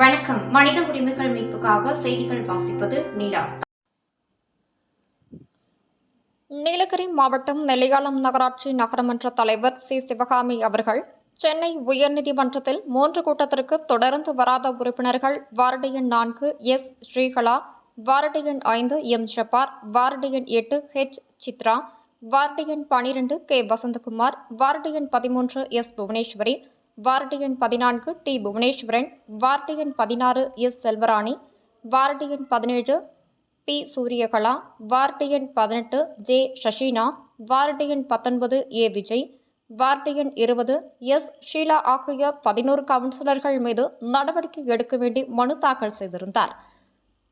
வணக்கம். மனித உரிமைகள் மீட்புக்காக செய்திகள் வாசிப்பது நிலா. நீலகிரி மாவட்டம் நெல்லியாளம் நகராட்சி நகரமன்ற தலைவர் சி. சிவகாமி அவர்கள் சென்னை உயர்நீதிமன்றத்தில் மூன்று கூட்டத்திற்கு தொடர்ந்து வராத உறுப்பினர்கள் வார்டு எண் நான்கு எஸ். ஸ்ரீகலா வார்டு எண் ஐந்து எம். ஜப்பார் வார்டு எண் எட்டு ஹெச். சித்ரா வார்டு எண் பனிரெண்டு கே. வசந்தகுமார் வார்டு எண் பதிமூன்று எஸ். புவனேஸ்வரி வார்டு எண் பதினான்கு டி புவனேஸ்வரன் வார்டு எண் பதினாறு எஸ் செல்வராணி வார்டு எண் பதினேழு பி சூரியகலா வார்டு எண் பதினெட்டு ஜே சஷினா வார்டு எண் பத்தொன்பது ஏ விஜய் வார்டு எண் இருபது எஸ் ஷீலா ஆகிய பதினோரு கவுன்சிலர்கள் மீது நடவடிக்கை எடுக்க வேண்டி மனு தாக்கல் செய்திருந்தார்.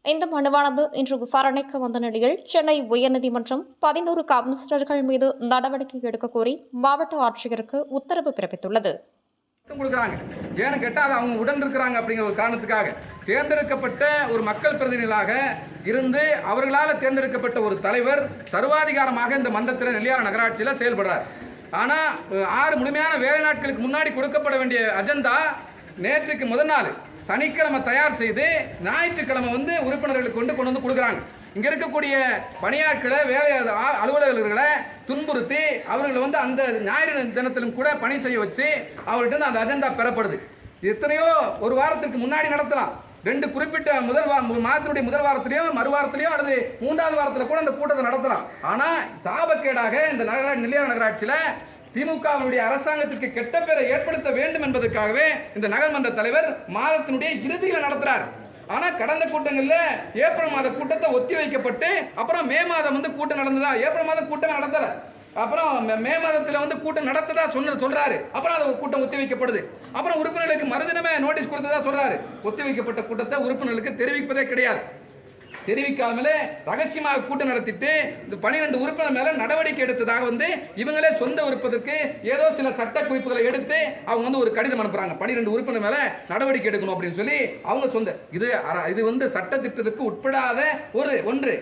இந்த மனுவானது இன்று விசாரணைக்கு வந்த நிலையில் சென்னை உயர்நீதிமன்றம் பதினோரு கவுன்சிலர்கள் மீது நடவடிக்கை எடுக்க கோரி மாவட்ட ஆட்சியருக்கு உத்தரவு பிறப்பித்துள்ளது. கொடுக்குறாங்க. ஏன்னு கேட்டால் அது அவங்க உடன் இருக்கிறாங்க அப்படிங்கிற ஒரு காரணத்துக்காக. தேர்ந்தெடுக்கப்பட்ட ஒரு மக்கள் பிரதிநிதிகளாக இருந்து அவர்களால் தேர்ந்தெடுக்கப்பட்ட ஒரு தலைவர் சர்வாதிகாரமாக இந்த மந்தத்தில் நெல்லியார் நகராட்சியில் செயல்படுறார். ஆனால் ஆறு முழுமையான வேலை நாட்களுக்கு முன்னாடி கொடுக்கப்பட வேண்டிய அஜெண்டா நேற்றுக்கு முதல் நாள் சனிக்கிழமை தயார் செய்து ஞாயிற்றுக்கிழமை வந்து உறுப்பினர்களுக்கு கொண்டு கொண்டு வந்து கொடுக்குறாங்க. இங்கே இருக்கக்கூடிய பணியாட்களை வேலை அலுவலர்களை துன்புறுத்தி அவர்களை வந்து அந்த ஞாயிறு தினத்திலும் கூட பணி செய்ய வச்சு அவர்கிட்ட அந்த அஜெண்டா பெறப்படுது. எத்தனையோ ஒரு வாரத்துக்கு முன்னாடி நடத்தலாம். ரெண்டு குறிப்பிட்ட முதல் வா மாதத்தினுடைய முதல் வாரத்திலையோ மறு வாரத்திலையோ அல்லது மூன்றாவது வாரத்தில் கூட இந்த கூட்டத்தை நடத்தலாம். ஆனால் சாபக்கேடாக இந்த நகர நிலையான நகராட்சியில் திமுகவினுடைய அரசாங்கத்திற்கு கெட்ட பேரை ஏற்படுத்த வேண்டும் என்பதற்காகவே இந்த நகர்மன்ற தலைவர் மாதத்தினுடைய இறுதியில் நடத்துகிறார் ஆனா கடந்த கூட்டங்களில் ஏப்ரல் மாத கூட்டத்தை ஒத்தி வைக்கப்பட்டு அப்புறம் மே மாதம் வந்து கூட்டம் நடந்ததா? ஏப்ரல் மாதம் கூட்டம் நடத்தல. அப்புறம் மே- மே வந்து கூட்டம் நடத்ததா சொன்ன சொல்றாரு. அப்புறம் அது கூட்டம் ஒத்தி வைக்கப்படுது. அப்புறம் உறுப்பினர்களுக்கு மறுதினமே நோட்டீஸ் கொடுத்ததா சொல்றாரு. ஒத்தி வைக்கப்பட்ட கூட்டத்தை உறுப்பினர்களுக்கு தெரிவிப்பதே கிடையாது. தெரிவிக்காமலே ரகசியமாக கூட்டம் நடத்திட்டு இந்த பனிரெண்டு உறுப்பினர் மேலே நடவடிக்கை எடுத்ததாக வந்து இவங்களே சொந்த உறுப்பதற்கு ஏதோ சில சட்ட குறிப்புகளை எடுத்து அவங்க வந்து ஒரு கடிதம் அனுப்புகிறாங்க பனிரெண்டு உறுப்பினர் மேலே நடவடிக்கை எடுக்கணும் அப்படின்னு சொல்லி அவங்க சொந்த இது இது வந்து சட்ட திட்டத்திற்கு உட்படாத ஒரு ஒன்று.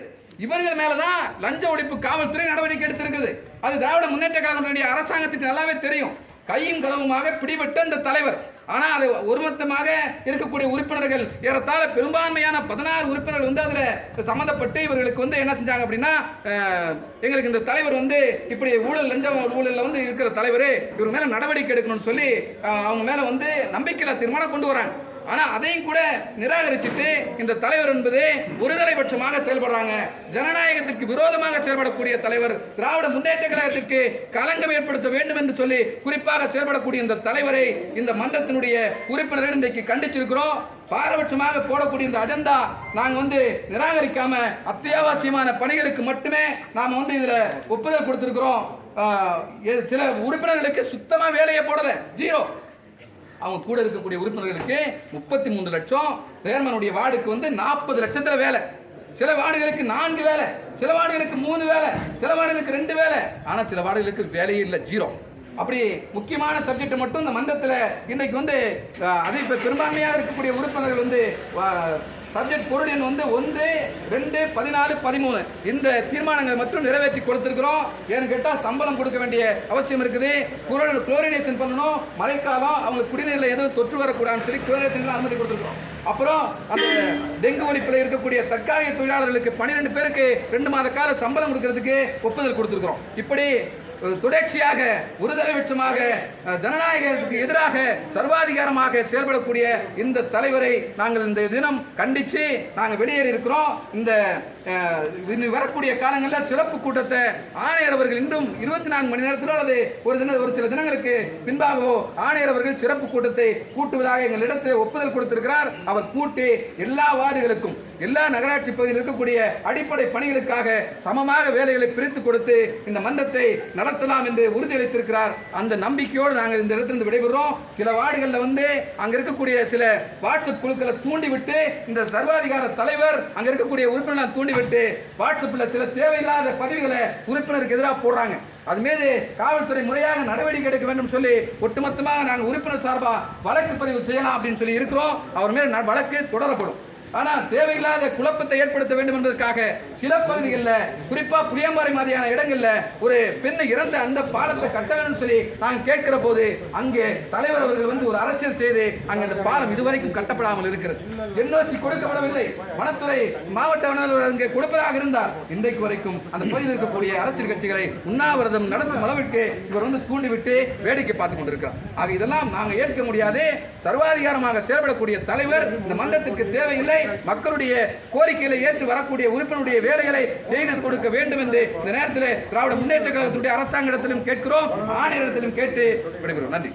இவர்கள் மேலதான் லஞ்ச ஒழிப்பு காவல்துறை நடவடிக்கை எடுத்திருக்குது. அது திராவிட முன்னேற்ற கழகத்தினுடைய அரசாங்கத்துக்கு நல்லாவே தெரியும். கையும் களவுமாக பிடிபட்ட இந்த தலைவர். ஆனால் அது ஒருமொத்தமாக இருக்கக்கூடிய உறுப்பினர்கள் ஏறத்தாழ பெரும்பான்மையான பதினாறு உறுப்பினர்கள் வந்து அதில் சம்மந்தப்பட்டு இவர்களுக்கு வந்து என்ன செஞ்சாங்க அப்படின்னா எங்களுக்கு இந்த தலைவர் வந்து இப்படி ஊழல் லஞ்சம் ஊழலில் வந்து இருக்கிற தலைவர் இவர் மேலே நடவடிக்கை எடுக்கணும்னு சொல்லி அவங்க மேலே வந்து நம்பிக்கையில் தீர்மானம் கொண்டு வராங்க. ஆனால் அதையும் கூட நிராகரிச்சுட்டு இந்த தலைவர் என்பது ஒருதலைபட்சமாக செயல்படுறாங்க. ஜனநாயகத்திற்கு விரோதமாக செயல்படக்கூடிய தலைவர் திராவிட முன்னேற்ற கழகத்திற்கு களங்கம் ஏற்படுத்த வேண்டும் என்று சொல்லி குறிப்பாக செயல்படக்கூடிய இந்த தலைவரை இந்த மன்றத்தினுடைய உறுப்பினர்கள் இன்றைக்கு கண்டிச்சிருக்கிறோம். பாரபட்சமாக போடக்கூடிய இந்த அஜெண்டா நாங்கள் வந்து நிராகரிக்காம அத்தியாவசியமான பணிகளுக்கு மட்டுமே நாம் வந்து இதில் ஒப்புதல் கொடுத்துருக்குறோம். சில உறுப்பினர்களுக்கு சுத்தமாக வேலையை போடல. ஜீரோ. அவங்க கூட இருக்கக்கூடிய உறுப்பினர்களுக்கு முப்பத்தி மூன்று லட்சம் சேர்மனுடைய வார்டுக்கு வந்து நாற்பது லட்சத்துல வேலை. சில வார்டுகளுக்கு நான்கு வேலை சில வார்டுகளுக்கு மூணு வேலை சில வார்டுகளுக்கு ரெண்டு வேலை. ஆனா சில வார்டுகளுக்கு வேலையே இல்லை ஜீரோ. அப்படி முக்கியமான சப்ஜெக்ட் மட்டும் இந்த மன்றத்தில் இன்னைக்கு வந்து அதே இப்போ பெரும்பான்மையாக இருக்கக்கூடிய உறுப்பினர்கள் வந்து சப்ஜெக்ட் பொருள் எண் வந்து ஒன்று ரெண்டு பதினாலு பதிமூணு. இந்த தீர்மானங்களை மட்டும் நிறைவேற்றி கொடுத்துருக்குறோம். ஏன்னு கேட்டால் சம்பளம் கொடுக்க வேண்டிய அவசியம் இருக்குது. குரல் குளோரினேஷன் பண்ணணும். மழைக்காலம் அவங்களுக்கு குடிநீரில் எதுவும் தொற்று வரக்கூடாதுன்னு சொல்லி குளோரினேஷன் அனுமதி கொடுத்துருக்கோம் அப்புறம் அந்த டெங்கு ஒழிப்பில் இருக்கக்கூடிய தற்காலிக தொழிலாளர்களுக்கு பன்னிரெண்டு பேருக்கு ரெண்டு மாத கால சம்பளம் கொடுக்கறதுக்கு ஒப்புதல் கொடுத்துருக்குறோம். இப்படி தொடர்ச்சியாக ஒருதலைபட்சமாக அஹ், ஜனநாயகத்துக்கு எதிராக சர்வாதிகாரமாக செயல்படக்கூடிய இந்த தலைவரை நாங்கள் இந்த தினம் கண்டித்து நாங்கள் வெளியேறி இருக்கிறோம். இந்த வரக்கூடிய காலங்களில் சிறப்பு கூட்டத்தை ஆணையர் அவர்கள் இன்றும் இருபத்தி நான்கு மணி நேரத்தில் அல்லது ஒரு தின ஒரு சில தினங்களுக்கு பின்பாகவோ ஆணையர் அவர்கள் சிறப்பு கூட்டத்தை கூட்டுவதாக எங்களிடத்தில் ஒப்புதல் கொடுத்திருக்கிறார். அவர் கூட்டி எல்லா வார்டுகளுக்கும் எல்லா நகராட்சி பகுதியில் இருக்கக்கூடிய அடிப்படை பணிகளுக்காக சமமாக வேலைகளை பிரித்து கொடுத்து இந்த மன்றத்தை நடத்தலாம் என்று உறுதியளித்திருக்கிறார். அந்த நம்பிக்கையோடு நாங்கள் இந்த இடத்திலிருந்து விடைபெறுறோம். சில வார்டுகளில் வந்து அங்க இருக்கக்கூடிய சில வாட்ஸ்அப் குழுக்களை தூண்டிவிட்டு இந்த சர்வாதிகார தலைவர் அங்க இருக்கக்கூடிய உறுப்பினர்களை தூண்டிவிட்டு வாட்ஸ்அப்பில் சில தேவையில்லாத பதவிகளை உறுப்பினருக்கு எதிராக போடுறாங்க. அது மீது காவல்துறை முறையாக நடவடிக்கை எடுக்க வேண்டும் சொல்லி ஒட்டுமொத்தமாக நாங்கள் உறுப்பினர் சார்பாக வழக்கு பதிவு செய்யலாம் அப்படின்னு சொல்லி இருக்கிறோம். அவர் மேல் வழக்கு தொடரப்படும். ஆனா தேவையில்லாத குழப்பத்தை ஏற்படுத்த வேண்டும் என்பதற்காக சில பகுதிகளில் குறிப்பாக புளியம்பாறை மாதிரியான இடங்கள்ல ஒரு பெண் இறந்த அந்த பாலத்தை கட்ட வேணும்னு சொல்லி நாங்கள் கேட்கிற போது அங்கே தலைவர் அவர்கள் வந்து ஒரு அரசியல் செய்து அங்கே அந்த பாலம் இதுவரைக்கும் கட்டப்படாமல் இருக்கிறது. என்ஓசி கொடுக்கப்படவில்லை. வனத்துறை மாவட்ட வனத்துறை அங்கே கொடுப்பதாக இருந்தால் இன்றைக்கு வரைக்கும் அந்த பகுதியில் இருக்கக்கூடிய அரசியல் கட்சிகளை உண்ணாவிரதம் நடத்தும் அளவிற்கு இவர் வந்து தூண்டிவிட்டு வேடிக்கை பார்த்துக் கொண்டிருக்கிறார். ஆக இதெல்லாம் நாங்கள் ஏற்க முடியாது. சர்வாதிகாரமாக செயல்படக்கூடிய தலைவர் இந்த மன்றத்திற்கு தேவையில்லை. மக்களுடைய கோரிக்கைகளை ஏற்று வரக்கூடிய உறுப்பினருடைய வேலைகளை செய்து கொடுக்க வேண்டும் என்று இந்த நேரத்தில் திராவிட முன்னேற்ற கழகத்துடைய அரசாங்கத்திலும் கேட்கிறோம் ஆணையத்திலும் கேட்டு விடுகிறோம் நன்றி.